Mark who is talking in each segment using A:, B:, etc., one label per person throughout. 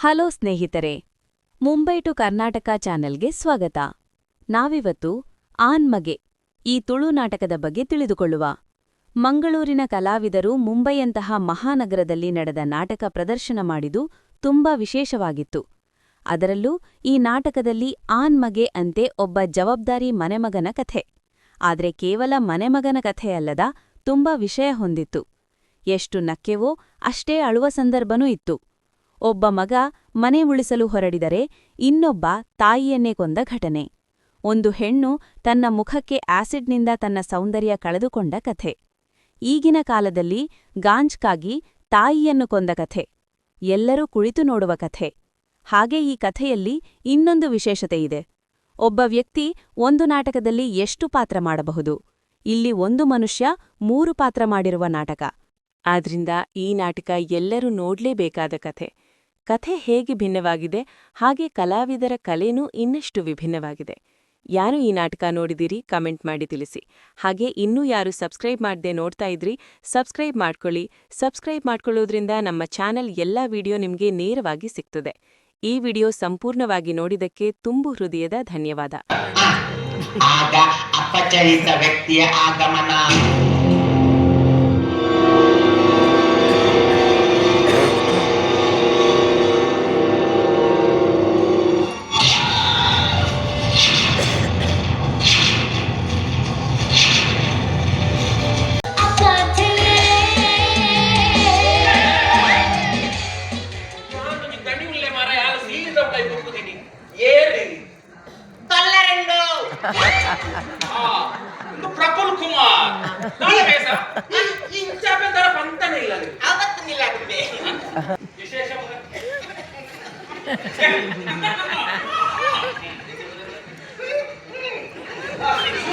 A: Hello ಸ್ನೇಹಿತರೆ, Mumbai to Karnataka ಚಾನೆಲ್ಗೆ ಸ್ವಾಗತ. ನಾವಿವತ್ತು ಆನ್ಮಗೆ ಈ ತುಳು ನಾಟಕದ ಬಗ್ಗೆ ತಿಳಿದುಕೊಳ್ಳುವ. ಮಂಗಳೂರಿನ ಕಲಾವಿದರು ಮುಂಬೈಯಂತಹ ಮಹಾನಗರದಲ್ಲಿ ನಡೆದ ನಾಟಕ ಪ್ರದರ್ಶನ ಮಾಡಿದು ತುಂಬಾ ವಿಶೇಷವಾಗಿತ್ತು. ಅದರಲ್ಲೂ ಈ ನಾಟಕದಲ್ಲಿ ಆನ್ಮಗೆ ಅಂತೆ ಒಬ್ಬ ಜವಾಬ್ದಾರಿ ಮನೆಮಗನ ಕಥೆ. ಆದರೆ ಕೇವಲ ಮನೆಮಗನ ಕಥೆಯಲ್ಲದ ತುಂಬಾ ವಿಷಯ ಹೊಂದಿತ್ತು. ಎಷ್ಟು ನಕ್ಕೆವೋ ಅಷ್ಟೇ ಅಳುವ ಸಂದರ್ಭನೂ ಇತ್ತು. ಒಬ್ಬ ಮಗ ಮನೆ ಉಳಿಸಲು ಹೊರಡಿದರೆ ಇನ್ನೊಬ್ಬ ತಾಯಿಯನ್ನೇ ಕೊಂದ ಘಟನೆ. ಒಂದು ಹೆಣ್ಣು ತನ್ನ ಮುಖಕ್ಕೆ ಆಸಿಡ್ನಿಂದ ತನ್ನ ಸೌಂದರ್ಯ ಕಳೆದುಕೊಂಡ ಕಥೆ. ಈಗಿನ ಕಾಲದಲ್ಲಿ ಗಾಂಜ್ಕಾಗಿ ತಾಯಿಯನ್ನು ಕೊಂದ ಕಥೆ. ಎಲ್ಲರೂ ಕುಳಿತು ನೋಡುವ ಕಥೆ. ಹಾಗೆ ಈ ಕಥೆಯಲ್ಲಿ ಇನ್ನೊಂದು ವಿಶೇಷತೆಯಿದೆ ಒಬ್ಬ ವ್ಯಕ್ತಿ ಒಂದು ನಾಟಕದಲ್ಲಿ ಎಷ್ಟು ಪಾತ್ರ ಮಾಡಬಹುದು? ಇಲ್ಲಿ ಒಂದು ಮನುಷ್ಯ ಮೂರು ಪಾತ್ರ ಮಾಡಿರುವ ನಾಟಕ. ಆದ್ರಿಂದ ಈ ನಾಟಕ ಎಲ್ಲರೂ ನೋಡ್ಲೇಬೇಕಾದ ಕಥೆ. ಕಥೆ ಹೇಗೆ ಭಿನ್ನವಾಗಿದೆ, ಹಾಗೆ ಕಲಾವಿದರ ಕಲೆನೂ ಇನ್ನಷ್ಟು ವಿಭಿನ್ನವಾಗಿದೆ. ಯಾರು ಈ ನಾಟಕ ನೋಡಿದಿರಿ ಕಮೆಂಟ್ ಮಾಡಿ ತಿಳಿಸಿ. ಹಾಗೆ ಇನ್ನೂ ಯಾರು ಸಬ್ಸ್ಕ್ರೈಬ್ ಮಾಡದೆ ನೋಡ್ತಾ ಇದ್ರಿ, ಸಬ್ಸ್ಕ್ರೈಬ್ ಮಾಡ್ಕೊಳ್ಳಿ. ಸಬ್ಸ್ಕ್ರೈಬ್ ಮಾಡ್ಕೊಳ್ಳೋದ್ರಿಂದ ನಮ್ಮ ಚಾನೆಲ್ ಎಲ್ಲ ವಿಡಿಯೋ ನಿಮಗೆ ನೇರವಾಗಿ ಸಿಗ್ತದೆ ಈ ವಿಡಿಯೋ ಸಂಪೂರ್ಣವಾಗಿ ನೋಡಿದಕ್ಕೆ ತುಂಬು ಹೃದಯದ ಧನ್ಯವಾದ.
B: ಪ್ರಫುಲ್ ಕುಮಾರ್. ಇಂಚಾಪೆಂದರ ಪಂತನೇ ಇಲ್ಲ.
C: ಅವತ್ತು ನಿಲ್ಲಾಗುತ್ತೆ
B: ವಿಶೇಷ.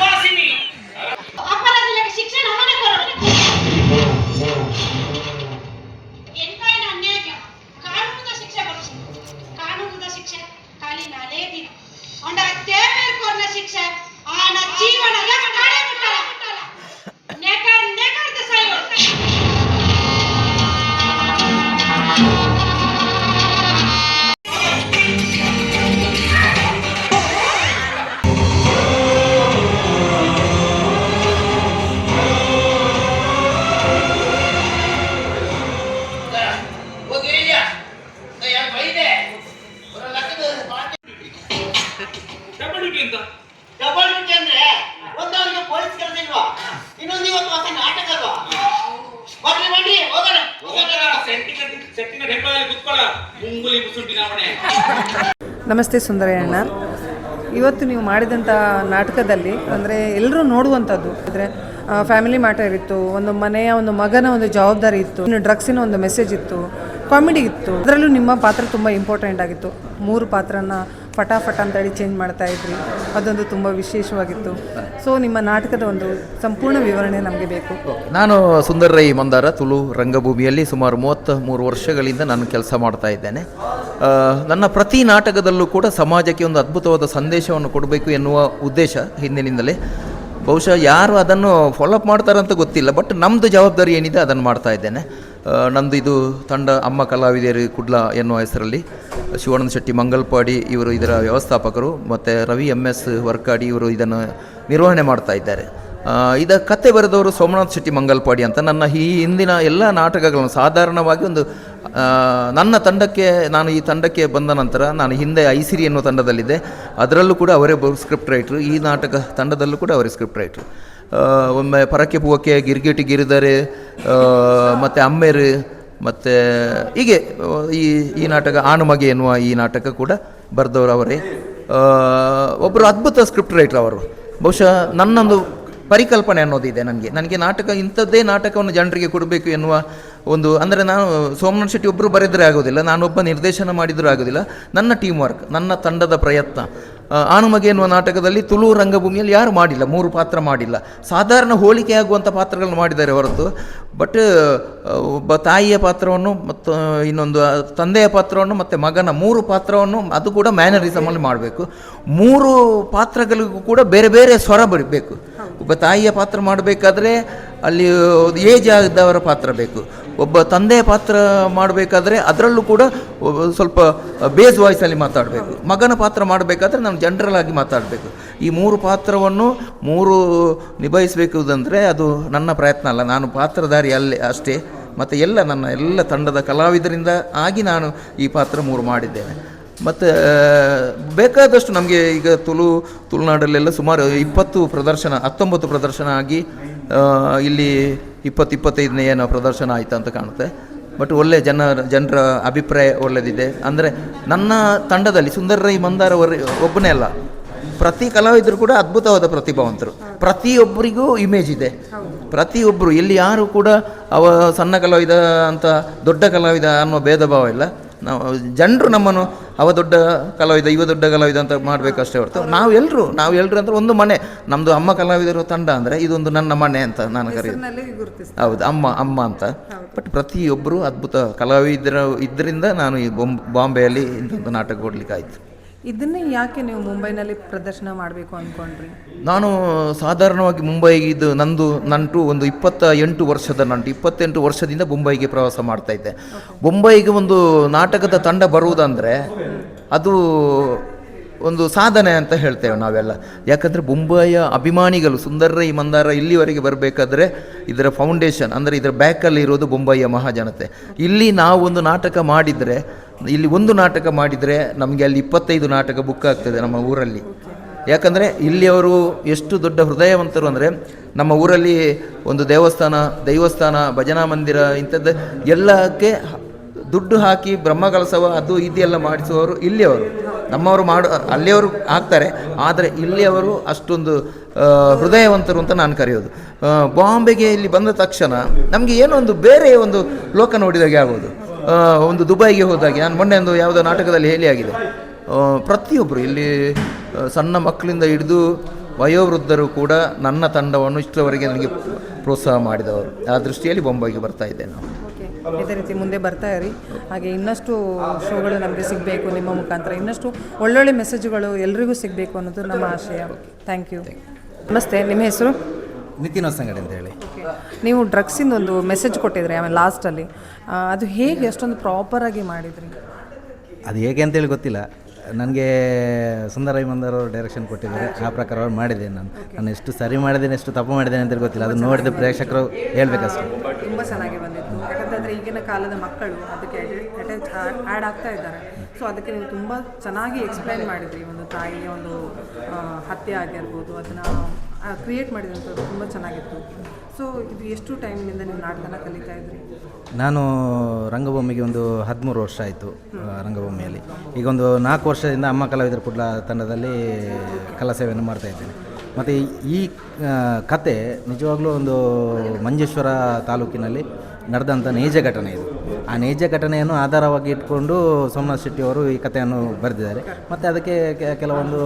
D: ನಮಸ್ತೆ ಸುಂದರಯ್ಯಣ್ಣ ಇವತ್ತು ನೀವು ಮಾಡಿದಂಥ ನಾಟಕದಲ್ಲಿ, ಅಂದರೆ ಎಲ್ಲರೂ ನೋಡುವಂಥದ್ದು, ಅಂದರೆ ಫ್ಯಾಮಿಲಿ ಮ್ಯಾಟರ್ ಇತ್ತು, ಒಂದು ಮನೆಯ ಒಂದು ಮಗನ ಒಂದು ಜವಾಬ್ದಾರಿ ಇತ್ತು, ಇನ್ನು ಡ್ರಗ್ಸಿನ ಒಂದು ಮೆಸೇಜ್ ಇತ್ತು ಕಾಮಿಡಿ ಇತ್ತು. ಅದರಲ್ಲೂ ನಿಮ್ಮ ಪಾತ್ರ ತುಂಬ ಇಂಪಾರ್ಟೆಂಟ್ ಆಗಿತ್ತು. ಮೂರು ಪಾತ್ರನ ಫಟಾಫಟ್ ಅಂತೇಳಿ ಚೇಂಜ್ ಮಾಡ್ತಾ ಇದ್ರಿ. ಅದೊಂದು ತುಂಬ ವಿಶೇಷವಾಗಿತ್ತು. ಸೊ ನಿಮ್ಮ ನಾಟಕದ ಒಂದು ಸಂಪೂರ್ಣ ವಿವರಣೆ ನಮಗೆ ಬೇಕು.
E: ನಾನು ಸುಂದರ ರೈ ಮಂದಾರ, ತುಳು ರಂಗಭೂಮಿಯಲ್ಲಿ ಸುಮಾರು ಮೂವತ್ತ ಮೂರು ವರ್ಷಗಳಿಂದ ನಾನು ಕೆಲಸ ಮಾಡ್ತಾ ಇದ್ದೇನೆ. ನನ್ನ ಪ್ರತಿ ನಾಟಕದಲ್ಲೂ ಕೂಡ ಸಮಾಜಕ್ಕೆ ಒಂದು ಅದ್ಭುತವಾದ ಸಂದೇಶವನ್ನು ಕೊಡಬೇಕು ಎನ್ನುವ ಉದ್ದೇಶ ಹಿಂದಿನಿಂದಲೇ. ಬಹುಶಃ ಯಾರು ಅದನ್ನು ಫಾಲೋಅಪ್ ಮಾಡ್ತಾರಂತ ಗೊತ್ತಿಲ್ಲ ಬಟ್ ನಮ್ಮದು ಜವಾಬ್ದಾರಿ ಏನಿದೆ ಅದನ್ನು ಮಾಡ್ತಾ ಇದ್ದೇನೆ. ನಂದು ಇದು ತಂಡ ಅಮ್ಮ ಕಲಾವಿದರು ಕುಡ್ಲ ಎನ್ನುವ ಹೆಸರಲ್ಲಿ. ಶಿವಾನಂದ ಶೆಟ್ಟಿ ಮಂಗಲ್ಪಾಡಿ ಇವರು ಇದರ ವ್ಯವಸ್ಥಾಪಕರು, ಮತ್ತು ರವಿ ಎಂ ಎಸ್ ವರ್ಕಾಡಿ ಇವರು ಇದನ್ನು ನಿರ್ವಹಣೆ ಮಾಡ್ತಾ ಇದ್ದಾರೆ. ಇದ ಕತೆ ಬರೆದವರು ಸೋಮನಾಥ್ ಶೆಟ್ಟಿ ಮಂಗಲ್ಪಾಡಿ ಅಂತ. ನನ್ನ ಈ ಹಿಂದಿನ ಎಲ್ಲ ನಾಟಕಗಳನ್ನು ಸಾಧಾರಣವಾಗಿ ಒಂದು ನನ್ನ ತಂಡಕ್ಕೆ, ನಾನು ಈ ತಂಡಕ್ಕೆ ಬಂದ ನಂತರ ನಾನು ಹಿಂದೆ ಐಸಿರಿ ಎನ್ನುವ ತಂಡದಲ್ಲಿದ್ದೆ. ಅದರಲ್ಲೂ ಕೂಡ ಅವರೇ ಸ್ಕ್ರಿಪ್ಟ್ ರೈಟ್ರು. ಈ ನಾಟಕ ತಂಡದಲ್ಲೂ ಕೂಡ ಅವರೇ ಸ್ಕ್ರಿಪ್ಟ್ ರೈಟ್ರು. ಒಮ್ಮೆ ಪರಕ್ಕೆ ಪೂವಕ್ಕೆ ಗಿರ್ಗಿಟಿ ಗಿರಿದರೆ ಮತ್ತು ಅಮ್ಮೇರು, ಮತ್ತು ಹೀಗೆ ಈ ಈ ನಾಟಕ ಆಣುಮಗೆ ಎನ್ನುವ ಈ ನಾಟಕ ಕೂಡ ಬರೆದವರು ಅವರೇ. ಒಬ್ಬರು ಅದ್ಭುತ ಸ್ಕ್ರಿಪ್ಟ್ ರೈಟರ್ ಅವರು. ಬಹುಶಃ ನನ್ನೊಂದು ಪರಿಕಲ್ಪನೆ ಅನ್ನೋದಿದೆ ನನಗೆ. ನನಗೆ ನಾಟಕ, ಇಂಥದ್ದೇ ನಾಟಕವನ್ನು ಜನರಿಗೆ ಕೊಡಬೇಕು ಎನ್ನುವ ಒಂದು, ಅಂದರೆ ನಾನು ಸೋಮನಾಥ್ ಶೆಟ್ಟಿ ಒಬ್ಬರು ಬರೆದರೆ ಆಗೋದಿಲ್ಲ ನಾನೊಬ್ಬ ನಿರ್ದೇಶನ ಮಾಡಿದರೂ ಆಗೋದಿಲ್ಲ. ನನ್ನ ಟೀಮ್ ವರ್ಕ್ ನನ್ನ ತಂಡದ ಪ್ರಯತ್ನ. ಆಣುಮಗೆ ಎನ್ನುವ ನಾಟಕದಲ್ಲಿ ತುಳು ರಂಗಭೂಮಿಯಲ್ಲಿ ಯಾರು ಮಾಡಿಲ್ಲ, ಮೂರು ಪಾತ್ರ ಮಾಡಿಲ್ಲ. ಸಾಧಾರಣ ಹೋಲಿಕೆ ಆಗುವಂಥ ಪಾತ್ರಗಳನ್ನು ಮಾಡಿದ್ದಾರೆ ಹೊರತು. ಬಟ್ ಒಬ್ಬ ತಾಯಿಯ ಪಾತ್ರವನ್ನು ಮತ್ತು ಇನ್ನೊಂದು ತಂದೆಯ ಪಾತ್ರವನ್ನು ಮತ್ತು ಮಗನ ಮೂರು ಪಾತ್ರವನ್ನು ಅದು ಕೂಡ ಮ್ಯಾನರಿಸಮಲ್ಲಿ ಮಾಡಬೇಕು. ಮೂರು ಪಾತ್ರಗಳಿಗೂ ಕೂಡ ಬೇರೆ ಬೇರೆ ಸ್ವರ ಬರಬೇಕು. ಒಬ್ಬ ತಾಯಿಯ ಪಾತ್ರ ಮಾಡಬೇಕಾದ್ರೆ ಅಲ್ಲಿ ಏಜ್ ಆದವರ ಪಾತ್ರ ಬೇಕು. ಒಬ್ಬ ತಂದೆ ಪಾತ್ರ ಮಾಡಬೇಕಾದ್ರೆ ಅದರಲ್ಲೂ ಕೂಡ ಸ್ವಲ್ಪ ಬೇಸ್ ವಾಯ್ಸಲ್ಲಿ ಮಾತಾಡಬೇಕು. ಮಗನ ಪಾತ್ರ ಮಾಡಬೇಕಾದ್ರೆ ನಾನು ಜನರಲ್ ಆಗಿ ಮಾತಾಡಬೇಕು. ಈ ಮೂರು ಪಾತ್ರವನ್ನು ಮೂರು ನಿಭಾಯಿಸಬೇಕುದಂದರೆ ಅದು ನನ್ನ ಪ್ರಯತ್ನ ಅಲ್ಲ. ನಾನು ಪಾತ್ರಧಾರಿ ಅಲ್ಲೇ ಅಷ್ಟೇ. ಮತ್ತು ಎಲ್ಲ ನನ್ನ ಎಲ್ಲ ತಂಡದ ಕಲಾವಿದರಿಂದ ಆಗಿ ನಾನು ಈ ಪಾತ್ರ ಮೂರು ಮಾಡಿದ್ದೇನೆ. ಮತ್ತು ಬೇಕಾದಷ್ಟು ನಮಗೆ ಈಗ ತುಳು ತುಳುನಾಡಲ್ಲೆಲ್ಲ ಸುಮಾರು ಇಪ್ಪತ್ತು ಪ್ರದರ್ಶನ, ಹತ್ತೊಂಬತ್ತು ಪ್ರದರ್ಶನ ಆಗಿ ಇಲ್ಲಿ ಇಪ್ಪತ್ತು ಇಪ್ಪತ್ತೈದನೇ ಏನೋ ಪ್ರದರ್ಶನ ಆಯಿತು ಅಂತ ಕಾಣುತ್ತೆ. ಬಟ್ ಒಳ್ಳೆ ಜನರ ಜನರ ಅಭಿಪ್ರಾಯ ಒಳ್ಳೆದಿದೆ. ಅಂದರೆ ನನ್ನ ತಂಡದಲ್ಲಿ ಸುಂದರ ರೈ ಮಂದಾರ ಒಬ್ಬನೇ ಅಲ್ಲ. ಪ್ರತಿ ಕಲಾವಿದರು ಕೂಡ ಅದ್ಭುತವಾದ ಪ್ರತಿಭಾವಂತರು. ಪ್ರತಿಯೊಬ್ಬರಿಗೂ ಇಮೇಜ್ ಇದೆ. ಪ್ರತಿಯೊಬ್ಬರು ಇಲ್ಲಿ ಯಾರು ಕೂಡ ಅವ ಸಣ್ಣ ಕಲಾವಿದ ಅಂತ ದೊಡ್ಡ ಕಲಾವಿದ ಅನ್ನೋ ಭೇದ ಭಾವ ಇಲ್ಲ. ನಾವು ಜನರು ನಮ್ಮನ್ನು ಅವ ದೊಡ್ಡ ಕಲಾವಿದ ಇವ ದೊಡ್ಡ ಕಲಾವಿದ ಅಂತ ಮಾಡಬೇಕಷ್ಟೇ ಹೊರತು ನಾವು ಎಲ್ಲರೂ ನಾವು ಎಲ್ಲರೂ ಅಂದ್ರೆ ಒಂದು ಮನೆ. ನಮ್ಮದು ಅಮ್ಮ ಕಲಾವಿದರು ತಂಡ ಅಂದರೆ ಇದೊಂದು ನನ್ನ ಮನೆ ಅಂತ ನಾನು ಕರೆಯೋದು ಹೌದು ಅಮ್ಮ ಅಮ್ಮ ಅಂತ. ಬಟ್ ಪ್ರತಿಯೊಬ್ಬರು ಅದ್ಭುತ ಕಲಾವಿದರು ಇದರಿಂದ ನಾನು ಈ ಬೊಂಬ್ ಬಾಂಬೆಯಲ್ಲಿ ಇಂಥದ್ದು ನಾಟಕ ಕೊಡಲಿಕ್ಕೆ ಆಯಿತು
D: ಇದನ್ನೇ ಯಾಕೆ ನೀವು ಮುಂಬೈನಲ್ಲಿ ಪ್ರದರ್ಶನ ಮಾಡಬೇಕು ಅಂದ್ಕೊಂಡ್ರಿ
E: ನಾನು ಸಾಧಾರಣವಾಗಿ ಮುಂಬೈಗೆ ಇದು ನಂದು ನಂಟು ಒಂದು ಇಪ್ಪತ್ತ ಎಂಟು ವರ್ಷದ ನಂಟು ಇಪ್ಪತ್ತೆಂಟು ವರ್ಷದಿಂದ ಮುಂಬೈಗೆ ಪ್ರವಾಸ ಮಾಡ್ತಾ ಇದ್ದೆ. ಮುಂಬೈಗೆ ಒಂದು ನಾಟಕದ ತಂಡ ಬರುವುದಂದರೆ ಅದು ಒಂದು ಸಾಧನೆ ಅಂತ ಹೇಳ್ತೇವೆ ನಾವೆಲ್ಲ. ಯಾಕಂದರೆ ಮುಂಬೈಯ ಅಭಿಮಾನಿಗಳು ಸುಂದರ ಈ ಮಂದಾರ ಇಲ್ಲಿವರೆಗೆ ಬರಬೇಕಾದ್ರೆ ಇದರ ಫೌಂಡೇಶನ್ ಅಂದರೆ ಇದರ ಬ್ಯಾಕಲ್ಲಿ ಇರೋದು ಮುಂಬೈಯ ಮಹಾಜನತೆ. ಇಲ್ಲಿ ನಾವು ಒಂದು ನಾಟಕ ಮಾಡಿದರೆ ಇಲ್ಲಿ ಒಂದು ನಾಟಕ ಮಾಡಿದರೆ ನಮಗೆ ಅಲ್ಲಿ ಇಪ್ಪತ್ತೈದು ನಾಟಕ ಬುಕ್ ಆಗ್ತದೆ ನಮ್ಮ ಊರಲ್ಲಿ. ಯಾಕಂದರೆ ಇಲ್ಲಿಯವರು ಎಷ್ಟು ದೊಡ್ಡ ಹೃದಯವಂತರು ಅಂದರೆ ನಮ್ಮ ಊರಲ್ಲಿ ಒಂದು ದೇವಸ್ಥಾನ, ದೈವಸ್ಥಾನ, ಭಜನಾ ಮಂದಿರ ಇಂಥದ್ದು ಎಲ್ಲಕ್ಕೆ ದುಡ್ಡು ಹಾಕಿ ಬ್ರಹ್ಮಕಲಸವ ಅದು ಇದೆಲ್ಲ ಮಾಡಿಸುವವರು ಇಲ್ಲಿಯವರು ನಮ್ಮವರು ಮಾಡು, ಅಲ್ಲಿಯವರು ಆಗ್ತಾರೆ. ಆದರೆ ಇಲ್ಲಿಯವರು ಅಷ್ಟೊಂದು ಹೃದಯವಂತರು ಅಂತ ನಾನು ಕರೆಯೋದು. ಬಾಂಬೆಗೆ ಇಲ್ಲಿ ಬಂದ ತಕ್ಷಣ ನಮಗೆ ಏನೋ ಒಂದು ಬೇರೆ ಒಂದು ಲೋಕ ನೋಡಿದಾಗೆ ಆಗೋದು. ಒಂದು ದುಬೈಗೆ ಹೋದಾಗೆ ನಾನು ಮೊನ್ನೆ ಒಂದು ಯಾವುದೋ ನಾಟಕದಲ್ಲಿ ಹೇಳಿ ಆಗಿದೆ ಪ್ರತಿಯೊಬ್ಬರು ಇಲ್ಲಿ ಸಣ್ಣ ಮಕ್ಕಳಿಂದ ಹಿಡಿದು ವಯೋವೃದ್ಧರು ಕೂಡ ನನ್ನ ತಂಡವನ್ನು ಇಷ್ಟರವರೆಗೆ ನನಗೆ ಪ್ರೋತ್ಸಾಹ ಮಾಡಿದವರು. ಆ ದೃಷ್ಟಿಯಲ್ಲಿ ಬೊಂಬೈಗೆ ಬರ್ತಾ ಇದ್ದೆ
D: ನಾವು ಇದೇ ರೀತಿ ಮುಂದೆ ಬರ್ತಾ ಇರಿ. ಹಾಗೆ ಇನ್ನಷ್ಟು ಶೋಗಳು ನಮಗೆ ಸಿಗಬೇಕು ನಿಮ್ಮ ಮುಖಾಂತರ. ಇನ್ನಷ್ಟು ಒಳ್ಳೊಳ್ಳೆ ಮೆಸೇಜ್ಗಳು ಎಲ್ರಿಗೂ ಸಿಗಬೇಕು ಅನ್ನೋದು ನಮ್ಮ ಆಶಯ. ಥ್ಯಾಂಕ್ ಯು ನಮಸ್ತೆ. ನಿಮ್ಮ ಹೆಸರು?
F: ನಿತಿನ್ ಸಂಗಡಿ ಅಂತ ಹೇಳಿ.
D: ನೀವು ಡ್ರಗ್ಸಿಂದ ಒಂದು ಮೆಸೇಜ್ ಕೊಟ್ಟಿದ್ರಿ ಆಮೇಲೆ ಲಾಸ್ಟಲ್ಲಿ ಅದು ಹೇಗೆ ಎಷ್ಟೊಂದು ಪ್ರಾಪರಾಗಿ ಮಾಡಿದ್ರಿ?
F: ಅದು ಹೇಗೆ ಅಂತೇಳಿ ಗೊತ್ತಿಲ್ಲ. ನನಗೆ ಸುಂದರ ಮಂದರ್ ಅವರು ಡೈರೆಕ್ಷನ್ ಕೊಟ್ಟಿದ್ದಾರೆ. ಆ ಪ್ರಕಾರ ಅವ್ರು ಮಾಡಿದೆ ನಾನು. ನಾನು ಎಷ್ಟು ಸರಿ ಮಾಡಿದ್ದೇನೆ ಎಷ್ಟು ತಪ್ಪು ಮಾಡಿದ್ದೇನೆ ಅಂತೇಳಿ ಗೊತ್ತಿಲ್ಲ. ಅದು ನೋಡಿದ ಪ್ರೇಕ್ಷಕರು ಹೇಳಬೇಕಷ್ಟು.
D: ತುಂಬ ಚೆನ್ನಾಗಿ ಬಂದಿತ್ತು. ಯಾಕಂತಂದರೆ ಈಗಿನ ಕಾಲದ ಮಕ್ಕಳು ಅದಕ್ಕೆ ಅಟ್ಯಾಚ್ ಆ್ಯಡ್ ಆಗ್ತಾ ಇದ್ದಾರೆ. ಸೊ ಅದಕ್ಕೆ ನೀವು ತುಂಬ ಚೆನ್ನಾಗಿ ಎಕ್ಸ್ಪ್ಲೈನ್ ಮಾಡಿದ್ರಿ. ಒಂದು ತಾಯಿಯ ಒಂದು ಹತ್ಯೆ ಆಗಿರ್ಬೋದು ಅದನ್ನು ಕ್ರಿಯೇಟ್ ಮಾಡಿದಂಥದ್ದು ತುಂಬ ಚೆನ್ನಾಗಿತ್ತು. ಸೊ ಇದು ಎಷ್ಟು ಟೈಮಿಂದ ನೀವು ನಾಟಕನ ಕಲಿತಾ ಇದ್ರಿ?
F: ನಾನು ರಂಗಭೂಮಿಗೆ ಒಂದು ಹದಿಮೂರು ವರ್ಷ ಆಯಿತು ರಂಗಭೂಮಿಯಲ್ಲಿ. ಈಗ ಒಂದು ನಾಲ್ಕು ವರ್ಷದಿಂದ ಅಮ್ಮ ಕಲಾವಿದರ ಕುಡ್ಲ ತಂಡದಲ್ಲಿ ಕಲಾ ಸೇವೆಯನ್ನು ಮಾಡ್ತಾ ಇದ್ದೇನೆ. ಮತ್ತು ಈ ಕತೆ ನಿಜವಾಗ್ಲೂ ಒಂದು ಮಂಜೇಶ್ವರ ತಾಲೂಕಿನಲ್ಲಿ ನಡೆದಂಥ ನೈಜ ಘಟನೆ ಇದು. ಆ ನೈಜ ಘಟನೆಯನ್ನು ಆಧಾರವಾಗಿ ಇಟ್ಕೊಂಡು ಸೋಮನಾಥ್ ಶೆಟ್ಟಿ ಅವರು ಈ ಕಥೆಯನ್ನು ಬರೆದಿದ್ದಾರೆ. ಮತ್ತು ಅದಕ್ಕೆ ಕೆಲವೊಂದು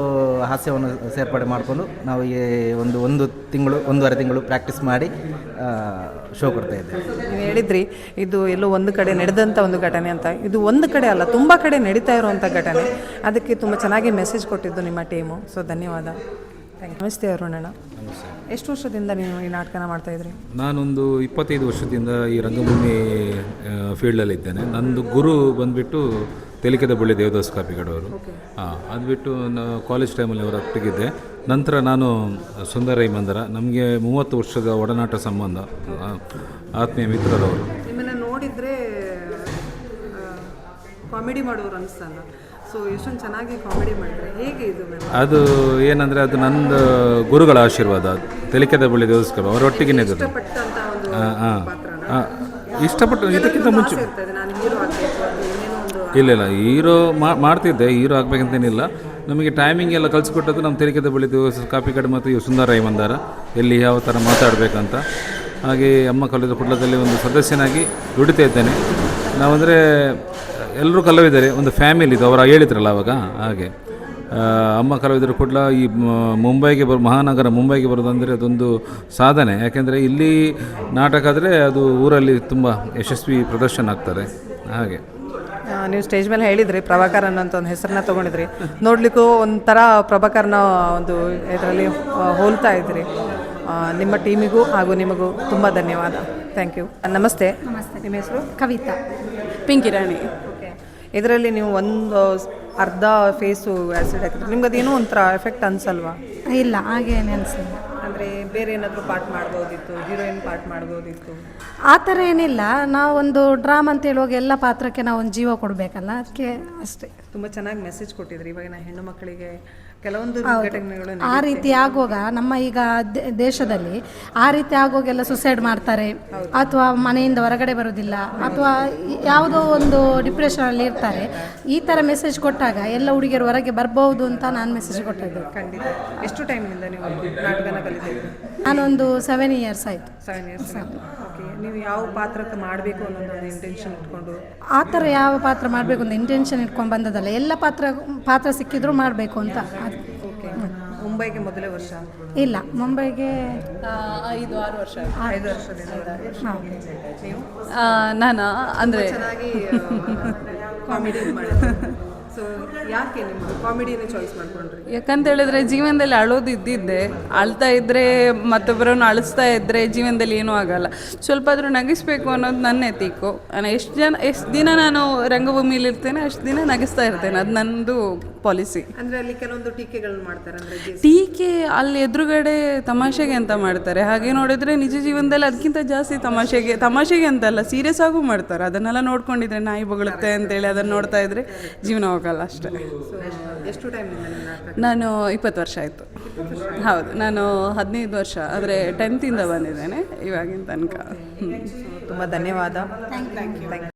F: ಹಾಸ್ಯವನ್ನು ಸೇರ್ಪಡೆ ಮಾಡಿಕೊಂಡು ನಾವು ಈ ಒಂದು ಒಂದು ತಿಂಗಳು, ಒಂದೂವರೆ ತಿಂಗಳು ಪ್ರಾಕ್ಟೀಸ್ ಮಾಡಿ ಶೋ ಕೊಡ್ತಾ ಇದ್ದೇವೆ.
D: ನೀವು ಹೇಳಿದ್ರಿ, ಇದು ಎಲ್ಲೋ ಒಂದು ಕಡೆ ನಡೆದಂಥ ಒಂದು ಘಟನೆ ಅಂತ. ಇದು ಒಂದು ಕಡೆ ಅಲ್ಲ, ತುಂಬ ಕಡೆ ನಡೀತಾ ಇರುವಂಥ ಘಟನೆ. ಅದಕ್ಕೆ ತುಂಬ ಚೆನ್ನಾಗಿ ಮೆಸೇಜ್ ಕೊಟ್ಟಿದ್ದು ನಿಮ್ಮ ಟೀಮು ಸೊ ಧನ್ಯವಾದ. ಥ್ಯಾಂಕ್ ಯು ನಮಸ್ತೆ ಅರುಣಣ್ಣ ಎಷ್ಟು ವರ್ಷದಿಂದ ನೀವು ಈ ನಾಟಕನ ಮಾಡ್ತಾ ಇದ್ರಿ?
G: ನಾನೊಂದು ಇಪ್ಪತ್ತೈದು ವರ್ಷದಿಂದ ಈ ರಂಗಭೂಮಿ ಫೀಲ್ಡಲ್ಲಿ ಇದ್ದೇನೆ. ನಂದು ಗುರು ಬಂದ್ಬಿಟ್ಟು ತೆಲಿಕೆದ ಬಳ್ಳಿ ದೇವದಾಸ್ ಕಾಪಿಗಡವರು. ಹಾಂ ಅದು ಬಿಟ್ಟು ನಾನು ಕಾಲೇಜ್ ಟೈಮಲ್ಲಿ ಅವರ ಒಟ್ಟಿಗಿದ್ದೆ ನಂತರ ನಾನು ಸುಂದರೈ ಮಂದರ ನಮಗೆ ಮೂವತ್ತು ವರ್ಷದ ಒಡನಾಟ ಸಂಬಂಧ ಆತ್ಮೀಯ ಮಿತ್ರರವರು.
D: ನಿಮ್ಮನ್ನು ನೋಡಿದರೆ ಕಾಮಿಡಿ ಮಾಡೋರು ಅನಿಸ್ತಲ್ಲ ಸೊ ಎಷ್ಟೊಂದು ಚೆನ್ನಾಗಿ ಕಾಮಿಡಿ ಮಾಡಿದ್ರೆ ಹೇಗೆ ಇದು
G: ಅದು ಏನಂದರೆ ಅದು ನಂದು ಗುರುಗಳ ಆಶೀರ್ವಾದ. ತೆಲಿಕೆದ ಬಳ್ಳಿ ದೇವಸ್ಕರ ಅವರೊಟ್ಟಿಗೆ ಹಾಂ ಹಾಂ ಇಷ್ಟಪಟ್ಟು ಇದಕ್ಕಿಂತ ಮುಂಚೆ. ಇಲ್ಲ ಇಲ್ಲ ಹೀರೋ ಮಾಡ್ತಿದ್ದೆ ಹೀರೋ ಆಗ್ಬೇಕಂತೇನಿಲ್ಲ. ನಮಗೆ ಟೈಮಿಂಗ್ ಎಲ್ಲ ಕಲಿಸ್ಕೊಟ್ಟದ್ದು ನಮ್ಮ ತೆರಿಕೆದ ಬಳಿ ದಿವಸ ಕಾಪಿ ಕಡೆ ಮತ್ತು ಇವು ಸುಂದರ ಮಂದಾರ ಎಲ್ಲಿ ಯಾವ ಥರ ಮಾತಾಡಬೇಕಂತ. ಹಾಗೆ ಅಮ್ಮ ಕಲಿತ ಕುಟ್ಲದಲ್ಲಿ ಒಂದು ಸದಸ್ಯನಾಗಿ ದುಡಿತಾ ಇದ್ದೇನೆ. ನಾವಂದರೆ ಎಲ್ಲರೂ ಕಲಾವಿದರೆ ಒಂದು ಫ್ಯಾಮಿಲಿ ಇದು ಅವರ ಹೇಳಿದ್ರಲ್ಲ ಅವಾಗ ಹಾಗೆ. ಅಮ್ಮ ಕಲಾವಿದರು ಕೂಡ ಈ ಮುಂಬೈಗೆ ಬರೋ ಮಹಾನಗರ ಮುಂಬೈಗೆ ಬರೋದಂದರೆ ಅದೊಂದು ಸಾಧನೆ. ಯಾಕೆಂದರೆ ಇಲ್ಲಿ ನಾಟಕ ಆದರೆ ಅದು ಊರಲ್ಲಿ ತುಂಬ ಯಶಸ್ವಿ ಪ್ರದರ್ಶನ ಆಗ್ತದೆ. ಹಾಗೆ.
D: ನೀವು ಸ್ಟೇಜ್ ಮೇಲೆ ಹೇಳಿದ್ರಿ ಪ್ರಭಾಕರ್ ಅನ್ನೋಂಥ ಒಂದು ಹೆಸರನ್ನ ತೊಗೊಂಡಿದ್ರಿ. ನೋಡ್ಲಿಕ್ಕೂ ಒಂಥರ ಪ್ರಭಾಕರ್ನ ಒಂದು ಇದರಲ್ಲಿ ಹೋಲ್ತಾ ಇದ್ರಿ. ನಿಮ್ಮ ಟೀಮಿಗೂ ಹಾಗೂ ನಿಮಗೂ ತುಂಬ ಧನ್ಯವಾದ. ಥ್ಯಾಂಕ್ ಯು ನಮಸ್ತೆ. ನಮಸ್ತೆ. ನಿಮ್ಮ ಹೆಸರು?
H: ಕವಿತಾ.
D: ಪಿಂಕಿರಾಣಿ ಓಕೆ ಇದರಲ್ಲಿ ನೀವು ಒಂದು ಅರ್ಧ ಫೇಸು ಆ್ಯಸಿಡ್ ಹಾಕಿದ್ರೆ ನಿಮ್ಗೆ ಅದೇನೋ ಒಂಥರ ಎಫೆಕ್ಟ್ ಅನ್ಸಲ್ವಾ?
H: ಇಲ್ಲ ಹಾಗೇನೇ ಅನಿಸಿಲ್ಲ.
D: ಅಂದರೆ ಬೇರೆ ಏನಾದರೂ ಪಾರ್ಟ್ ಮಾಡ್ಬೋದಿತ್ತು ಹೀರೋಯಿನ್ ಪಾರ್ಟ್ ಮಾಡ್ಬೋದಿತ್ತು?
H: ಆ ಥರ ಏನಿಲ್ಲ. ನಾವೊಂದು ಡ್ರಾಮ್ ಅಂತ ಹೇಳುವಾಗ ಎಲ್ಲ ಪಾತ್ರಕ್ಕೆ ನಾವು ಒಂದು ಜೀವ ಕೊಡಬೇಕಲ್ಲ? ಅದಕ್ಕೆ ಅಷ್ಟೇ.
D: ತುಂಬ ಚೆನ್ನಾಗಿ ಮೆಸೇಜ್ ಕೊಟ್ಟಿದ್ರಿ. ಇವಾಗಿನ ಹೆಣ್ಣು ಮಕ್ಕಳಿಗೆ ಕೆಲವೊಂದು ಘಟನೆಗಳು
H: ಆ ರೀತಿ ಆಗುವಾಗ ನಮ್ಮ ಈಗ ದೇಶದಲ್ಲಿ ಆ ರೀತಿ ಆಗುವಾಗೆಲ್ಲ ಸುಸೈಡ್ ಮಾಡ್ತಾರೆ. ಅಥವಾ ಮನೆಯಿಂದ ಹೊರಗಡೆ ಬರೋದಿಲ್ಲ. ಅಥವಾ ಯಾವುದೋ ಒಂದು ಡಿಪ್ರೆಷನಲ್ಲಿ ಇರ್ತಾರೆ. ಈ ಥರ ಮೆಸೇಜ್ ಕೊಟ್ಟಾಗ ಎಲ್ಲ ಹುಡುಗಿಯರು ಹೊರಗೆ ಬರಬಹುದು ಅಂತ ನಾನು ಮೆಸೇಜ್ ಕೊಟ್ಟಿದ್ದೆ.
D: ಖಂಡಿತ. ಎಷ್ಟು ಟೈಮಿನಿಂದ ನೀವು ನಾಟಕನ
H: ನಾನೊಂದು ಸೆವೆನ್ ಇಯರ್ಸ್ ಆಯಿತು.
D: ಸೆವೆನ್ ಇಯರ್ಸ್ ಓಕೆ ನೀವು ಯಾವ ಪಾತ್ರಕ್ಕೆ ಮಾಡಬೇಕು ಅನ್ನೋದೊಂದು ಇಂಟೆನ್ಷನ್ ಇಟ್ಕೊಂಡು.
H: ಆ ಥರ ಯಾವ ಪಾತ್ರ ಮಾಡಬೇಕು ಅಂತ ಇಂಟೆನ್ಷನ್ ಇಟ್ಕೊಂಡು ಬಂದದಲ್ಲ ಎಲ್ಲ ಪಾತ್ರ ಪಾತ್ರ ಸಿಕ್ಕಿದ್ರು ಮಾಡಬೇಕು ಅಂತ. ಅದು
D: ಓಕೆ ಮುಂಬೈಗೆ ಮೊದಲೇ ವರ್ಷ?
H: ಇಲ್ಲ ಮುಂಬೈಗೆ
D: ಐದು ಆರು ವರ್ಷ ಐದು ವರ್ಷದಿಂದ
H: ಹಾಂ.
D: ನೀವು?
I: ನಾನು ಅಂದರೆ
D: ಚೆನ್ನಾಗಿ ಕಾಮಿಡಿ ಮಾಡಿದ್ರಿ ಸೊ ಯಾಕೆ ಕಾಮಿಡಿನೇ ಚಾಯ್ಸ್ ಮಾಡ್ಕೊಂಡ್ರಿ?
I: ಯಾಕಂತ ಹೇಳಿದ್ರೆ ಜೀವನದಲ್ಲಿ ಅಳೋದು ಇದ್ದಿದ್ದೆ. ಅಳ್ತಾ ಇದ್ರೆ ಮತ್ತೊಬ್ಬರನ್ನು ಅಳಿಸ್ತಾ ಇದ್ರೆ ಜೀವನದಲ್ಲಿ ಏನೂ ಆಗಲ್ಲ. ಸ್ವಲ್ಪ ಆದರೂ ನಗಿಸ್ಬೇಕು ಅನ್ನೋದು ನನ್ನ ಎತ್ತಿಕ್ಕು ಎಷ್ಟು ಜನ ಎಷ್ಟು ದಿನ ನಾನು ರಂಗಭೂಮಿಲಿ ಇರ್ತೇನೆ ಅಷ್ಟು ದಿನ ನಗಿಸ್ತಾ ಇರ್ತೇನೆ. ಅದು ನನ್ನದು ಪಾಲಿಸಿ
D: ಅಂದ್ರೆ ಅಲ್ಲಿ ಕೆಲವೊಂದು ಟೀಕೆಗಳನ್ನ ಮಾಡ್ತಾರೆ ಅಂದ್ರೆ
I: ಟೀಕೆ ಅಲ್ಲಿ ಎದುರುಗಡೆ ತಮಾಷೆಗೆ ಅಂತ ಮಾಡ್ತಾರೆ. ಹಾಗೆ ನೋಡಿದ್ರೆ ನಿಜ ಜೀವನದಲ್ಲಿ ಅದಕ್ಕಿಂತ ಜಾಸ್ತಿ ತಮಾಷೆಗೆ ತಮಾಷೆಗೆ ಅಂತಲ್ಲ ಸೀರಿಯಸ್ ಆಗೂ ಮಾಡ್ತಾರೆ. ಅದನ್ನೆಲ್ಲ ನೋಡ್ಕೊಂಡಿದ್ರೆ ನಾಯಿ ಬಗಳುತ್ತೆ ಅಂತೇಳಿ ಅದನ್ನ ನೋಡ್ತಾ ಇದ್ರೆ ಜೀವನ ಹೋಗಲ್ಲ ಅಷ್ಟೇ.
D: ಎಷ್ಟು ಟೈಮ್
I: ನಾನು ಇಪ್ಪತ್ತು ವರ್ಷ ಆಯಿತು. ಹೌದು ನಾನು ಹದಿನೈದು ವರ್ಷ ಆದರೆ ಟೆಂತಿಂದ ಬಂದಿದ್ದೇನೆ ಇವಾಗಿನ ತನಕ. ಹ್ಞೂ
D: ತುಂಬ ಧನ್ಯವಾದ. Thank you